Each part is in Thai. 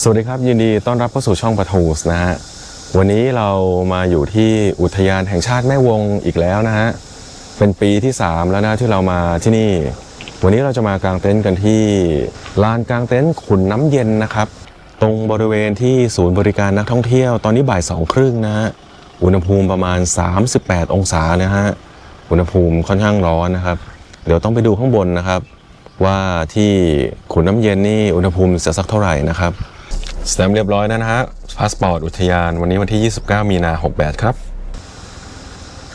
สวัสดีครับ ยินดีต้อนรับเข้าสู่ช่องปะทูสนะฮะวันนี้เรามาอยู่ที่อุทยานแห่งชาติแม่วงอีกแล้วนะฮะเป็นปีที่ 3 แล้วนะที่เรามาที่นี่ วันนี้เราจะมากางเต็นท์กันที่ลานกางเต็นท์ขุนน้ำเย็นนะครับ ตรงบริเวณที่ศูนย์บริการนักท่องเที่ยวตอนนี้บ่ายสองครึ่งนะฮะอุณหภูมิประมาณ 38 องศานะฮะอุณหภูมิค่อนข้างร้อนนะครับ เดี๋ยวต้องไปดูข้างบนนะครับ ว่าที่ขุนน้ำเย็นนี่อุณหภูมิจะสักเท่าไหร่นะครับ สแตมป์เรียบร้อยแล้วนะฮะพาสปอร์ตอุทยานวันนี้วันที่ 29 มีนา68 ครับ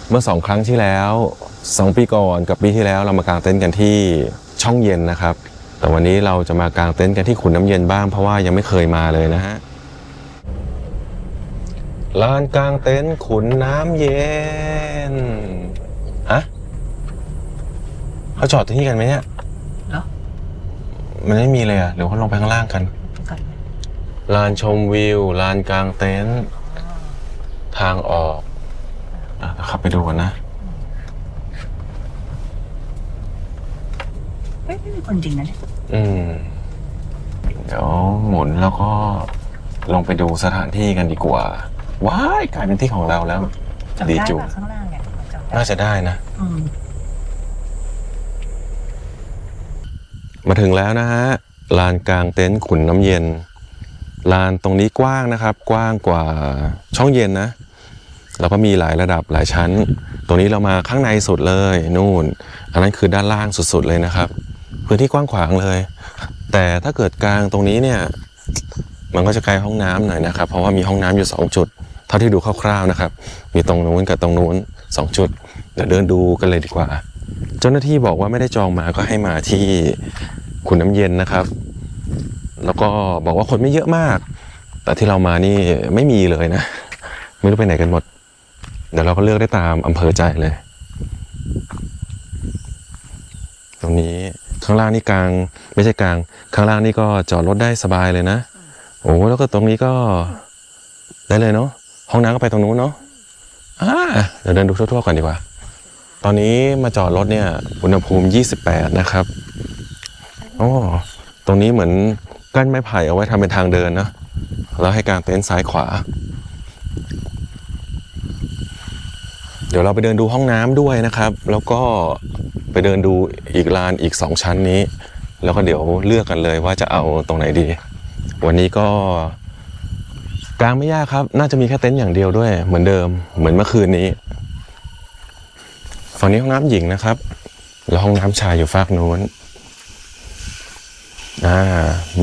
เมื่อสองครั้งที่แล้ว 2 ปีก่อนกับปีที่แล้วเรามากางเต็นท์กันที่ช่องเย็นนะครับ แต่วันนี้เราจะมากางเต็นท์กันที่ขุนน้ำเย็นบ้างเพราะว่ายังไม่เคยมาเลยนะฮะลานกางเต็นท์ขุนน้ำเย็นฮะเขาจอดที่นี่กันไหมเนี่ยเหรอมันไม่มีเลยอะเดี๋ยวเขาลงไปข้างล่างกันก่อน ลานชมวิว ลานกลางเต็นท์ทางออกอะเดี๋ยวขับไปดูกันนะ เฮ้ยไม่มีคนจริงนะเนี่ยอืม เดี๋ยวหมุนแล้วก็ลงไปดูสถานที่กันดีกว่า ว้ายกลายเป็นที่ของเราแล้ว จำดีได้จุ ป่ะข้างล่างเนี่ยจำได้น่าจะได้นะ อืมมาถึงแล้วนะฮะ ลานกลางเต็นท์ขุนน้ำเย็น ลานตรงนี้กว้างนะครับ กว้างกว่าช่องเย็นนะแล้วก็มีหลายระดับหลายชั้น ตรงนี้เรามาข้างในสุดเลยนู่น อันนั้นคือด้านล่างสุดๆเลยนะครับ พื้นที่กว้างขวางเลย แต่ถ้าเกิดกลางตรงนี้เนี่ยมันก็จะไกลห้องน้ำหน่อยนะครับ เพราะว่ามีห้องน้ำอยู่สองจุด เท่าที่ดูคร่าวๆนะครับ มีตรงนู้นกับตรงนู้นสองจุด เดี๋ยวเดินดูกันเลยดีกว่า เจ้าหน้าที่บอกว่าไม่ได้จองมาก็ให้มาที่ขุนน้ำเย็นนะครับ แล้วก็บอกว่าคนไม่เยอะมาก แต่ที่เรามานี่ไม่มีเลยนะ ไม่รู้ไปไหนกันหมด เดี๋ยวเราก็เลือกได้ตามอำเภอใจเลย ตรงนี้ข้างล่างนี่กลาง ไม่ใช่กลาง ข้างล่างนี่ก็จอดรถได้สบายเลยนะ โอ้แล้วก็ตรงนี้ก็ได้เลยเนาะห้องน้ำก็ไปตรงนู้นเนาะอ่าเดี๋ยวเดินดูทั่วๆก่อนดีกว่า ตอนนี้มาจอดรถเนี่ยอุณหภูมิ 28 นะครับ โอ้ ตรงนี้เหมือน กั้นไม้ไผ่เอาไว้ทำเป็นทางเดินนะแล้วให้กางเต็นท์ซ้ายขวา เดี๋ยวเราไปเดินดูห้องน้ำด้วยนะครับ แล้วก็ไปเดินดูอีกลานอีกสองชั้นนี้ แล้วก็เดี๋ยวเลือกกันเลยว่าจะเอาตรงไหนดี วันนี้ก็กลางไม่ยากครับ น่าจะมีแค่เต็นท์อย่างเดียวด้วย เหมือนเดิม เหมือนเมื่อคืนนี้ ฝั่งนี้ห้องน้ำหญิงนะครับ แล้วห้องน้ำชายอยู่ฝากนู้น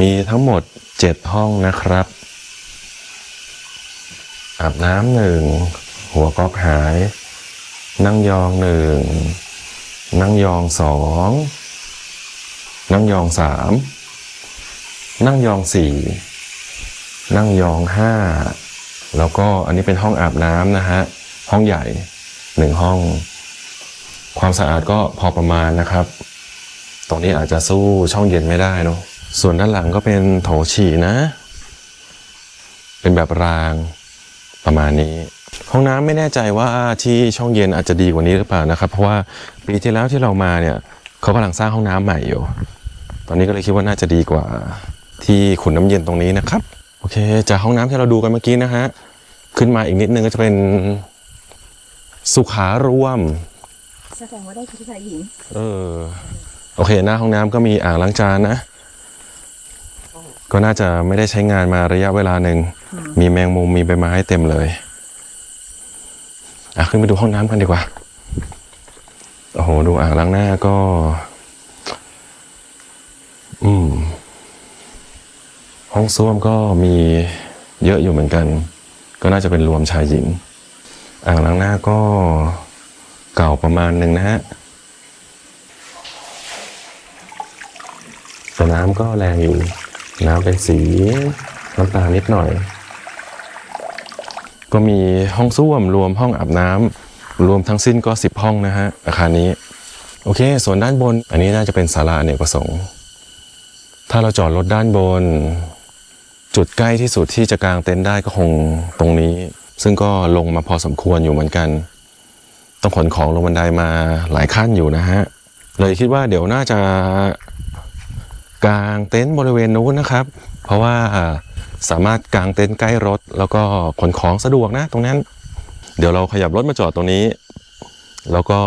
มีทั้งหมดเจ็ดห้องนะครับ อาบน้ำหนึ่ง หัวก๊อกหาย นั่งยองหนึ่ง นั่งยองสอง นั่งยองสาม นั่งยองสี่ นั่งยองห้า แล้วก็อันนี้เป็นห้องอาบน้ำนะฮะ ห้องใหญ่หนึ่งห้อง ความสะอาดก็พอประมาณนะครับ ตรงนี้อาจจะสู้ช่องเย็นไม่ได้เนอะส่วนด้านหลังก็เป็นโถฉี่นะ เป็นแบบรางประมาณนี้ ห้องน้ำไม่แน่ใจว่าที่ช่องเย็นอาจจะดีกว่านี้หรือเปล่านะครับ เพราะว่าปีที่แล้วที่เรามาเนี่ยเขากำลังสร้างห้องน้ำใหม่อยู่ ตอนนี้ก็เลยคิดว่าน่าจะดีกว่าที่ขุนน้ำเย็นตรงนี้นะครับ โอเค จากห้องน้ำที่เราดูกันเมื่อกี้นะฮะ ขึ้นมาอีกนิดนึงก็จะเป็นสุขารวม แสดงว่าได้ผู้ชายหญิง เออ โอเค หน้าห้องน้ำก็มีอ่างล้างจานนะ ก็น่าจะไม่ได้ใช้งานมาระยะเวลาหนึ่ง มีแมงมุมมีใบไม้เต็มเลย อะขึ้นไปดูห้องน้ำกันดีกว่า โอ้โห ดูอ่างล้างหน้าก็ อืม ห้องส้วมก็มีเยอะอยู่เหมือนกัน ก็น่าจะเป็นรวมชายหญิง อ่างล้างหน้าก็เก่าประมาณหนึ่งนะฮะ แต่น้ำก็แรงอยู่ น้ำเป็นสีน้ำตาลนิดหน่อย ก็มีห้องส้วมรวมห้องอาบน้ำรวมทั้งสิ้นก็ 10 ห้องนะฮะอาคารนี้ โอเค ส่วนด้านบน อันนี้น่าจะเป็นศาลาอเนกประสงค์ ถ้าเราจอดรถด้านบน จุดใกล้ที่สุดที่จะกางเต็นท์ได้ก็คงตรงนี้ ซึ่งก็ลงมาพอสมควรอยู่เหมือนกัน ต้องขนของลงบันไดมาหลายขั้นอยู่นะฮะเลยคิดว่าเดี๋ยวน่าจะ กางเต็นท์บริเวณนู้นนะครับ เพราะว่าสามารถกางเต็นท์ใกล้รถ แล้วก็ขนของสะดวกนะตรงนั้น เดี๋ยวเราขยับรถมาจอดตรงนี้ แล้วก็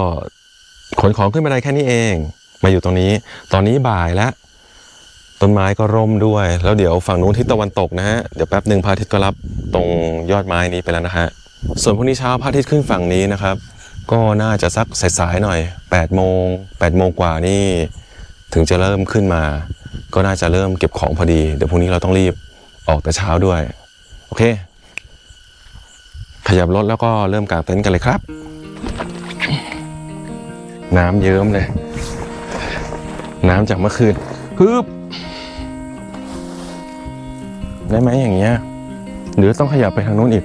ขนของขึ้นมาได้แค่นี้เอง มาอยู่ตรงนี้ ตอนนี้บ่ายแล้วต้นไม้ก็ร่มด้วย แล้วเดี๋ยวฝั่งนู้นทิศตะวันตกนะฮะ เดี๋ยวแป๊บหนึ่งพระอาทิตย์ก็รับตรงยอดไม้นี้ไปแล้วนะฮะ ส่วนพรุ่งนี้เช้าพระอาทิตย์ขึ้นฝั่งนี้นะครับ ก็น่าจะสักสายๆหน่อย8โมง8โมงกว่านี่ถึงจะเริ่มขึ้นมา ก็น่าจะเริ่มเก็บของพอดี เดี๋ยวพรุ่งนี้เราต้องรีบออกแต่เช้าด้วย โอเค ขยับรถแล้วก็เริ่มกางเต็นท์กันเลยครับ น้ำเยิ้มเลย น้ำจากเมื่อคืนฮึบได้ไหมอย่างเงี้ย หรือต้องขยับไปทางนู้นอีก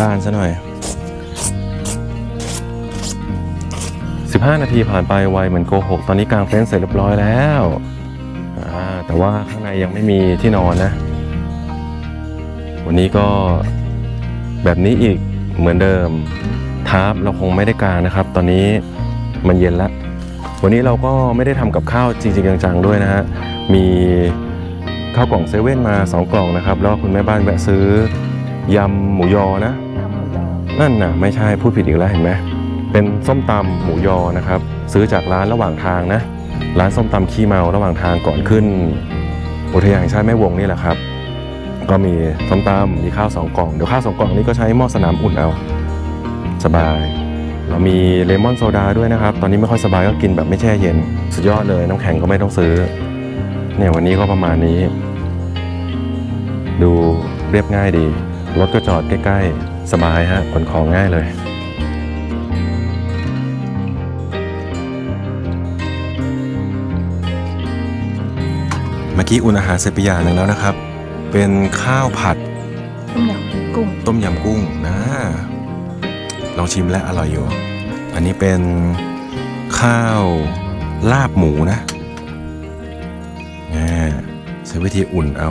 บ้านซะหน่อย 15 นาทีผ่านไปไวเหมือนโกหก ตอนนี้กางเต็นท์เสร็จเรียบร้อยแล้วแต่ว่าข้างในยังไม่มีที่นอนนะ วันนี้ก็แบบนี้อีกเหมือนเดิมทาร์ปเราคงไม่ได้กางนะครับ ตอนนี้มันเย็นแล้ววันนี้เราก็ไม่ได้ทำกับข้าวจริงๆจังๆด้วยนะฮะมีข้าวกล่องเซเว่นมา 2 กล่องนะครับ แล้วคุณแม่บ้านแวะซื้อยำหมูยอนะ นั่นน่ะไม่ใช่พูดผิดอีกแล้วเห็นไหมเป็นส้มตำหมูยอนะครับ ซื้อจากร้านระหว่างทางนะ ร้านส้มตำขี้เมาระหว่างทางก่อนขึ้น อุทยานแห่งชาติแม่วงนี่แหละครับ ก็มีส้มตำมีข้าวสองกล่องเดี๋ยวข้าวสองกล่องนี้ก็ใช้หม้อสนามอุ่นเอาสบายเรามีเลมอนโซดาด้วยนะครับ ตอนนี้ไม่ค่อยสบายก็กินแบบไม่แช่เย็น สุดยอดเลยน้ำแข็งก็ไม่ต้องซื้อ เนี่ยวันนี้ก็ประมาณนี้ ดูเรียบง่ายดี รถก็จอดใกล้ ๆ สบายฮะขนของง่ายเลยเมื่อกี้อุ่นอาหารเสร็จไปอย่างหนึ่งแล้วนะครับ เป็นข้าวผัด ต้มยำกุ้ง ต้มยำกุ้งนะ ลองชิมและอร่อยอยู่ อันนี้เป็นข้าวลาบหมูนะอ่าใช้วิธีอุ่นเอา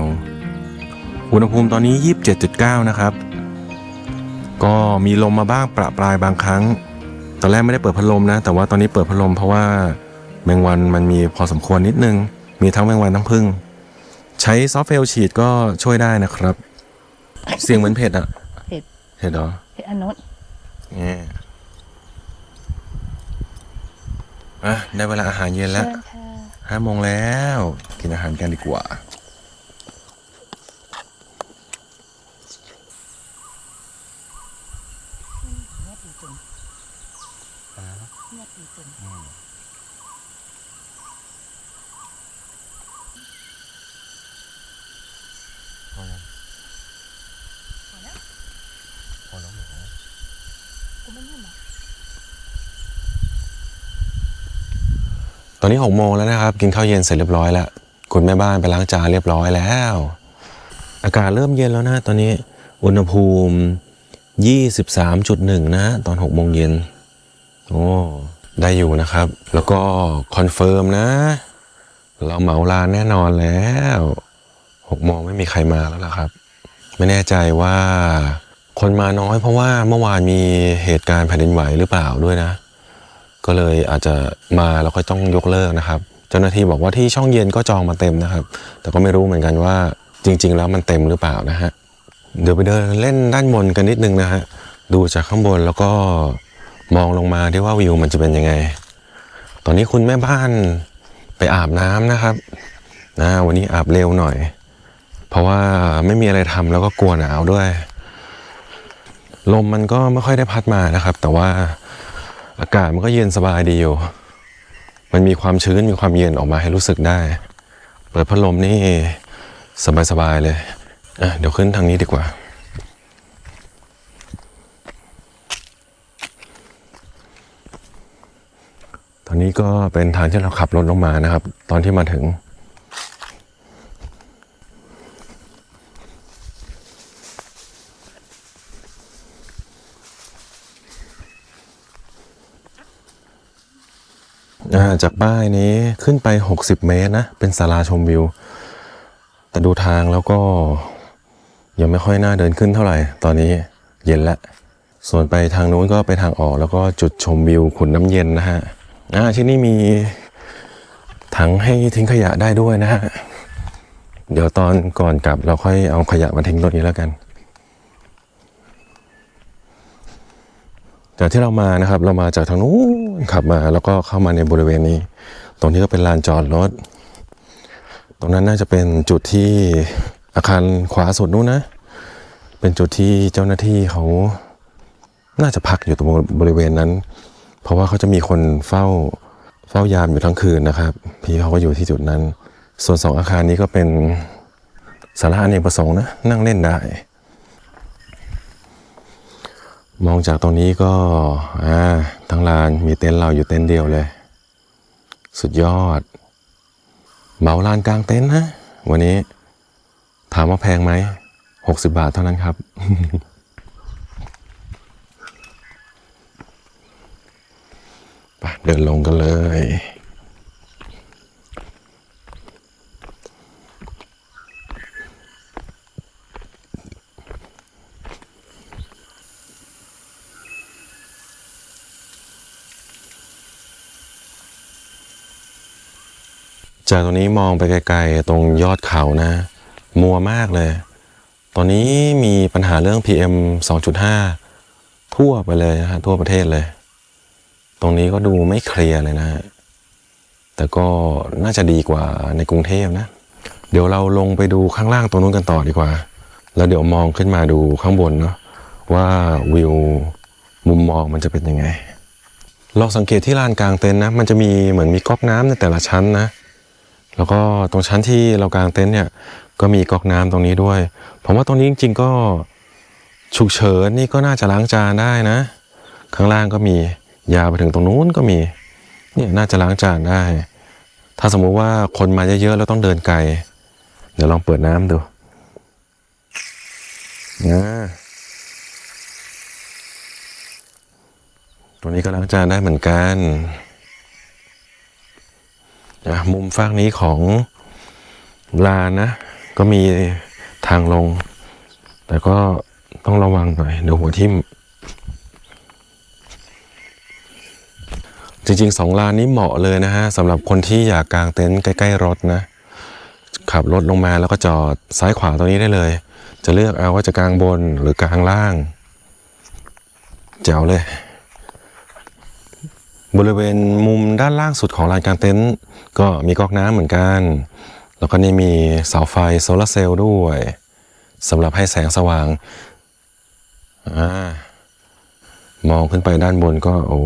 อุณหภูมิตอนนี้ 27.9 นะครับ ก็มีลมมาบ้างประปรายบางครั้ง ตอนแรกไม่ได้เปิดพัดลมนะ แต่ว่าตอนนี้เปิดพัดลมเพราะว่าแมงวันมันมีพอสมควรนิดนึง มีทั้งแมงวันทั้งพึ่ง ใช้ซอฟต์เฟลฉีดก็ช่วยได้นะครับ เสียงเหมือนเผ็ดอะเผ็ดเผ็ดเหรอเผ็ดอันโนนเนี่ยอะได้เวลาอาหารเย็นแล้วเชิญค่ะห้าโมงแล้ว กินอาหารกันดีกว่า เงียบดีจังเงียบดีจัง กูไม่นิ่มหรอตอนนี้หกโมงแล้วนะครับ กินข้าวเย็นเสร็จเรียบร้อยแล้วคุณแม่บ้านไปล้างจานเรียบร้อยแล้ว อากาศเริ่มเย็นแล้วนะ ตอนนี้อุณหภูมิ 23.1 นะ ตอน6โมงเย็นโอ้ได้อยู่นะครับ แล้วก็คอนเฟิร์มนะ เราเหมาลานแน่นอนแล้ว 6โมงไม่มีใครมาแล้วล่ะครับ ไม่แน่ใจว่าคนมาน้อยเพราะว่าเมื่อวานมีเหตุการณ์แผ่นดินไหวหรือเปล่าด้วยนะ ก็เลยอาจจะมาแล้วก็ต้องยกเลิกนะครับ เจ้าหน้าที่บอกว่าที่ช่องเย็นก็จองมาเต็มนะครับ แต่ก็ไม่รู้เหมือนกันว่าจริง ๆ แล้วมันเต็มหรือเปล่านะฮะเดี๋ยวไปเดินเล่นด้านบนกันนิดนึงนะฮะดูจากข้างบนแล้วก็มองลงมาที่ว่าวิวมันจะเป็นยังไง ตอนนี้คุณแม่บ้านไปอาบน้ำนะครับนะวันนี้อาบเร็วหน่อย เพราะว่าไม่มีอะไรทำแล้วก็กลัวหนาวด้วย ลมมันก็ไม่ค่อยได้พัดมานะครับ แต่ว่าอากาศมันก็เย็นสบายดีอยู่ มันมีความชื้นมีความเย็นออกมาให้รู้สึกได้ เปิดพัดลมนี่สบายๆเลยอะเดี๋ยวขึ้นทางนี้ดีกว่าทอนนี้ก็เป็นทางที่เราขับรถลงมานะครับ ตอนที่มาถึง อ่าจากป้ายนี้ขึ้นไป 60 เมตรนะ เป็นศาลาชมวิว แต่ดูทางแล้วก็ยังไม่ค่อยน่าเดินขึ้นเท่าไหร่ ตอนนี้เย็นแล้วส่วนไปทางนู้นก็ไปทางออกแล้วก็จุดชมวิวขุนน้ำเย็นนะฮะอ่าที่นี่มีถังให้ทิ้งขยะได้ด้วยนะฮะ เดี๋ยวตอนก่อนกลับเราค่อยเอาขยะมาทิ้งตรงนี้แล้วกัน จากที่เรามานะครับ เรามาจากทางนู้นขับมา แล้วก็เข้ามาในบริเวณนี้ ตรงนี้ก็เป็นลานจอดรถ ตรงนั้นน่าจะเป็นจุดที่อาคารขวาสุดนู้นนะ เป็นจุดที่เจ้าหน้าที่เขาน่าจะพักอยู่ตรงบริเวณนั้น เพราะว่าเขาจะมีคนเฝ้าเฝ้ายามอยู่ทั้งคืนนะครับ พี่เขาก็อยู่ที่จุดนั้น ส่วนสองอาคารนี้ก็เป็นสาระอเนกประสงค์นะนั่งเล่นได้ มองจากตรงนี้ก็อ่าทั้งลานมีเต็นท์เราอยู่เต็นท์เดียวเลย สุดยอดเหมาลานกลางเต็นท์นะ วันนี้ถามว่าแพงไหมหกสิบาทเท่านั้นครับไปเดินลงกันเลย จากตรงนี้มองไปไกลๆตรงยอดเขานะ มัวมากเลย ตอนนี้มีปัญหาเรื่อง PM 2.5 ทั่วไปเลยนะฮะทั่วประเทศเลย ตรงนี้ก็ดูไม่เคลียร์เลยนะฮะแต่ก็น่าจะดีกว่าในกรุงเทพนะ เดี๋ยวเราลงไปดูข้างล่างตรงนู้นกันต่อดีกว่า แล้วเดี๋ยวมองขึ้นมาดูข้างบนเนาะว่าวิวมุมมองมันจะเป็นยังไงเราสังเกตที่ลานกลางเต็นท์นะ มันจะมีเหมือนมีก๊อกน้ำในแต่ละชั้นนะ แล้วก็ตรงชั้นที่เรากางเต็นท์เนี่ยก็มีก๊อกน้ำตรงนี้ด้วย ผมว่าตรงนี้จริง ๆ ก็ฉุกเฉินนี่ก็น่าจะล้างจานได้นะ ข้างล่างก็มียาวไปถึงตรงนู้นก็มีเนี่ยน่าจะล้างจานได้ ถ้าสมมุติว่าคนมาเยอะๆแล้วต้องเดินไกล เดี๋ยวลองเปิดน้ำดูนะตรงนี้ก็ล้างจานได้เหมือนกัน นะมุมฝั่งนี้ของลานนะ ก็มีทางลง แต่ก็ต้องระวังหน่อยเดี๋ยวหัวทิ่มจริงๆสองลานนี้เหมาะเลยนะฮะสำหรับคนที่อยากกางเต็นท์ใกล้ ๆ รถนะ ขับรถลงมาแล้วก็จอดซ้ายขวาตรงนี้ได้เลย จะเลือกเอาว่าจะกางบนหรือกางล่าง แจ๋วเลย บริเวณมุมด้านล่างสุดของลานกางเต็นท์ก็มีก๊อกน้ำเหมือนกัน แล้วก็นี่มีเสาไฟโซลาร์เซลล์ด้วยสำหรับให้แสงสว่างอามองขึ้นไปด้านบนก็โอ้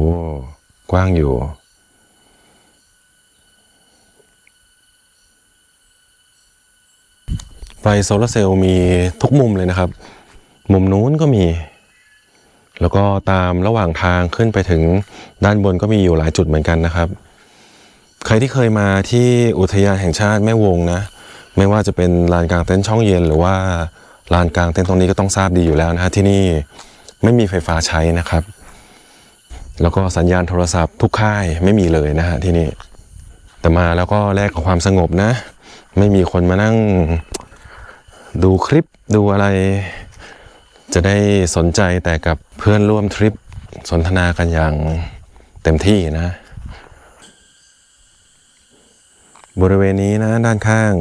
กว้างอยู่ ไฟโซลาร์เซลล์มีทุกมุมเลยนะครับ มุมนู้นก็มี แล้วก็ตามระหว่างทางขึ้นไปถึงด้านบนก็มีอยู่หลายจุดเหมือนกันนะครับ ใครที่เคยมาที่อุทยานแห่งชาติแม่วงนะ ไม่ว่าจะเป็นลานกลางเต็นท์ช่องเย็น หรือว่าลานกลางเต็นท์ตรงนี้ก็ต้องทราบดีอยู่แล้วนะฮะที่นี่ไม่มีไฟฟ้าใช้นะครับ แล้วก็สัญญาณโทรศัพท์ทุกค่ายไม่มีเลยนะฮะที่นี่ แต่มาแล้วก็แลกกับความสงบนะ ไม่มีคนมานั่งดูคลิปดูอะไร จะได้สนใจแต่กับเพื่อนร่วมทริปสนทนากันอย่างเต็มที่นะ บริเวณนี้นะด้านข้าง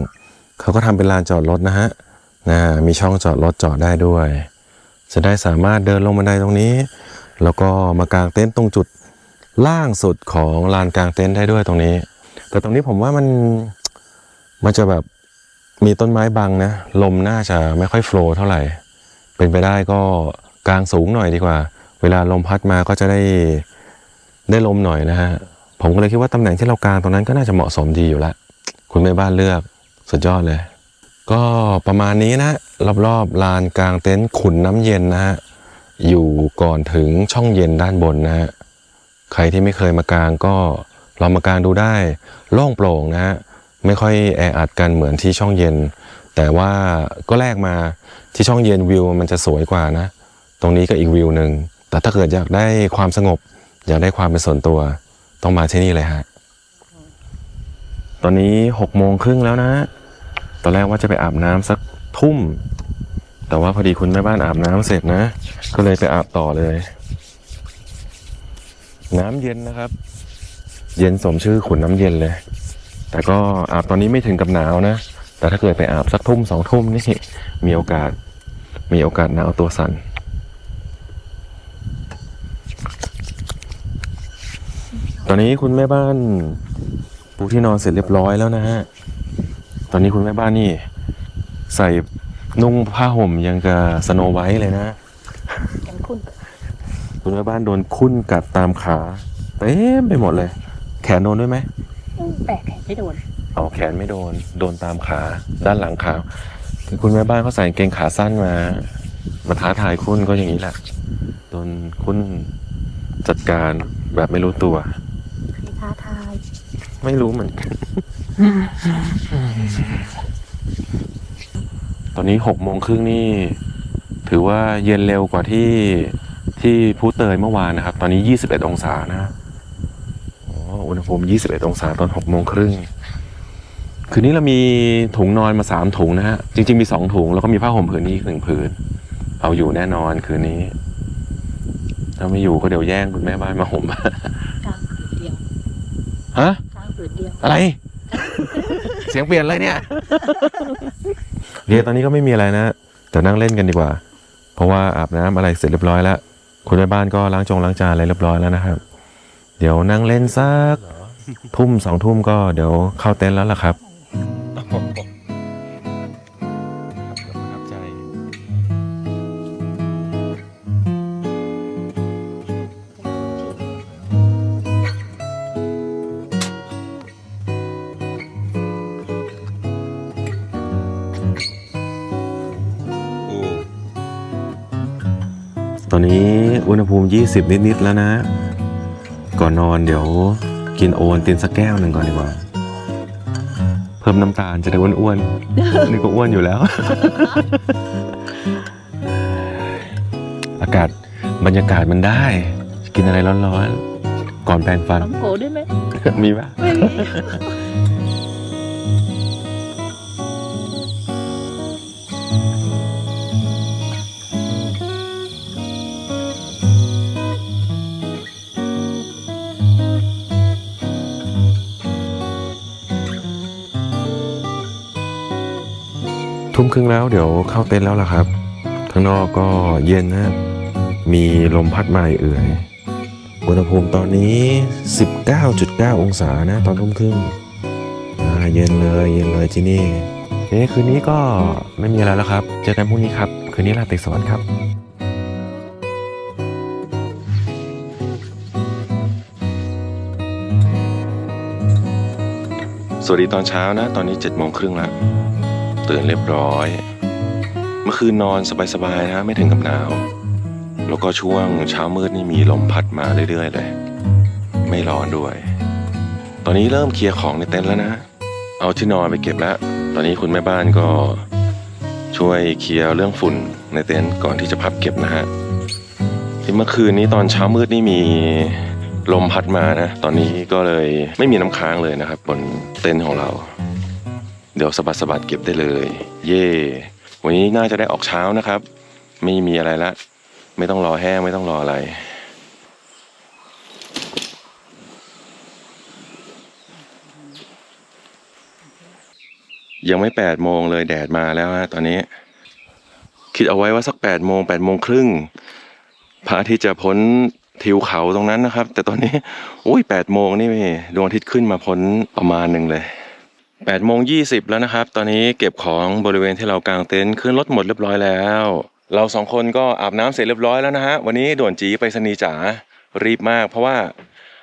เขาก็ทำเป็นลานจอดรถนะฮะนะมีช่องจอดรถจอดได้ด้วย จะได้สามารถเดินลงบันไดตรงนี้ แล้วก็มากางเต็นท์ตรงจุดล่างสุดของลานกางเต็นท์ได้ด้วยตรงนี้ แต่ตรงนี้ผมว่ามันมันจะแบบมีต้นไม้บังนะ ลมน่าจะไม่ค่อยโฟลว์เท่าไหร่ เป็นไปได้ก็กลางสูงหน่อยดีกว่า เวลาลมพัดมาก็จะได้ได้ลมหน่อยนะฮะ ผมก็เลยคิดว่าตำแหน่งที่เรากางตรงนั้นก็น่าจะเหมาะสมดีอยู่ละคุณแม่บ้านเลือกสุดยอดเลย ก็ประมาณนี้นะ รอบๆลานกลางเต็นท์ขุนน้ำเย็นนะฮะ อยู่ก่อนถึงช่องเย็นด้านบนนะฮะ ใครที่ไม่เคยมากางก็เรามากางดูได้โล่งโปร่งนะฮะ ไม่ค่อยแออัดกันเหมือนที่ช่องเย็น แต่ว่าก็แลกมา ที่ช่องเย็นวิวมันจะสวยกว่านะ ตรงนี้ก็อีกวิวหนึ่งแต่ถ้าเกิดอยากได้ความสงบ อยากได้ความเป็นส่วนตัว ต้องมาที่นี่เลยฮะตอนนี้หกโมงครึ่งแล้วนะ ตอนแรกว่าจะไปอาบน้ำสักทุ่ม แต่ว่าพอดีคุณแม่บ้านอาบน้ำเสร็จนะ ก็เลยไปอาบต่อเลย น้ำเย็นนะครับ เย็นสมชื่อขุนน้ำเย็นเลย แต่ก็อาบตอนนี้ไม่ถึงกับหนาวนะแต่ถ้าเกิดไปอาบสักทุ่มสองทุ่มนี่มีโอกาส มีโอกาสหนาวตัวสั่นตอนนี้คุณแม่บ้านปูที่นอนเสร็จเรียบร้อยแล้วนะฮะ ตอนนี้คุณแม่บ้านนี่ ใส่นุ่งผ้าห่มยังกับสโนไวท์เลยนะกันคุณคุณแม่บ้านโดนคุ้นกัดตามขาเต็มไปหมดเลย แขนโดนด้วยไหมแปะแขนไม่โดนเอาแขนไม่โดน โดนตามขา ด้านหลังขา คือคุณแม่บ้านเขาใส่กางเกงขาสั้นมา มาท้าทายคุณก็อย่างนี้แหละ โดนคุณจัดการแบบไม่รู้ตัวให้ท้าทายไม่รู้เหมือนกัน ตอนนี้หกโมงครึ่งนี่ ถือว่าเย็นเร็วกว่าที่ที่พูเตยเมื่อวานนะครับ ตอนนี้ยี่สิบเอ็ดองศานะอ๋ออุณหภูมิยี่สิบเอ็ดองศาตอนหกโมงครึ่ง คืนนี้เรามีถุงนอนมาสามถุงนะฮะ จริง ๆ มีสองถุง แล้วก็มีผ้าห่มผืนนี้อีกหนึ่งผืน เอาอยู่แน่นอนคืนนี้ ถ้าไม่อยู่ก็เดี๋ยวแย่งคุณแม่บ้านมาห่มกลางผืนเดียวฮะกลางผืนเดียวอะไร เสียงเปลี่ยนเลยเนี่ยโอเคตอนนี้ก็ไม่มีอะไรนะแต่นั่งเล่นกันดีกว่า เพราะว่าอาบน้ำอะไรเสร็จเรียบร้อยแล้วคุณแม่บ้านก็ล้างจงล้างจานอะไรเรียบร้อยแล้วนะครับ เดี๋ยวนั่งเล่นสักทุ่มสองทุ่มก็เดี๋ยวเข้าเต็นท์แล้วล่ะครับประทับ อุณหภูมิ 20 นิด ๆ แล้วนะ ก่อนนอนเดี๋ยวกินโอวัลตินสักแก้วหนึ่งก่อนดีกว่า เพิ่มน้ำตาลจะได้อ้วนๆ นี่ก็อ้วนอยู่แล้ว อากาศบรรยากาศมันได้ กินอะไรร้อน ๆ ก่อนแปรงฟันต้องโผด้วยไหมมีปะ ไม่มี ทุ่มครึ่งแล้วเดี๋ยวเข้าเต็นท์แล้วล่ะครับข้างนอกก็เย็นนะมีลมพัดมาเอื่อยอุณหภูมิตอนนี้ 19.9 องศานะ ตอนทุ่มครึ่งอ่าเย็นเลยเย็นเลยที่นี่เอ๊คืนนี้ก็ไม่มีอะไรแล้วครับ เจอกันพรุ่งนี้ครับ คืนนี้ลาตรีสวัสดิ์ครับสวัสดีตอนเช้านะ ตอนนี้7จ็ดโมงครึ่งแล้ว ตื่นเรียบร้อย เมื่อคืนนอนสบายๆนะไม่ถึงกับหนาว แล้วก็ช่วงเช้ามืดนี่มีลมพัดมาเรื่อยๆเลย ไม่ร้อนด้วย ตอนนี้เริ่มเคลียร์ของในเต็นท์แล้วนะ เอาที่นอนไปเก็บแล้ว ตอนนี้คุณแม่บ้านก็ช่วยเคลียร์เรื่องฝุ่นในเต็นท์ก่อนที่จะพับเก็บนะฮะที่เมื่อคืนนี้ตอนเช้ามืดนี่มีลมพัดมานะ ตอนนี้ก็เลยไม่มีน้ำค้างเลยนะครับ บนเต็นท์ของเรา เดี๋ยวสะบัดสะบัดเก็บได้เลย เย่วันนี้น่าจะได้ออกเช้านะครับ ไม่มีอะไรละ ไม่ต้องรอแห้งไม่ต้องรออะไรยังไม่แปดโมงเลยแดดมาแล้วฮะตอนนี้ คิดเอาไว้ว่าสักแปดโมงแปดโมงครึ่งพระอาทิตย์จะพ้นทิวเขาตรงนั้นนะครับ แต่ตอนนี้อุ้ยแปดโมงนี่ดวงอาทิตย์ขึ้นมาพ้นประมาณหนึ่งเลย แปดโมงยี่สิบแล้วนะครับ ตอนนี้เก็บของบริเวณที่เรากางเต็นท์ขึ้นรถหมดเรียบร้อยแล้ว เราสองคนก็อาบน้ำเสร็จเรียบร้อยแล้วนะฮะ วันนี้ด่วนจีไปสนีจ๋ารีบมาก เพราะว่า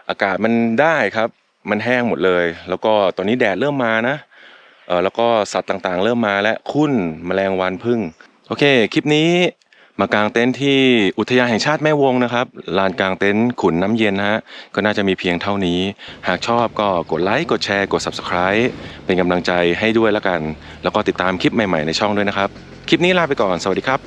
อากาศมันได้ครับ มันแห้งหมดเลย แล้วก็ตอนนี้แดดเริ่มมานะ เออแล้วก็สัตว์ต่างๆ เริ่มมาแล้วคุ้นแมลงวันพึ่ง โอเค คลิปนี้ มากางเต็นท์ที่อุทยานแห่งชาติแม่วงนะครับลานกางเต็นท์ขุนน้ำเย็นนะฮะก็น่าจะมีเพียงเท่านี้ หากชอบก็กดไลค์กดแชร์กด Subscribe เป็นกำลังใจให้ด้วยแล้วกัน แล้วก็ติดตามคลิปใหม่ๆในช่องด้วยนะครับ คลิปนี้ลาไปก่อนสวัสดีครับ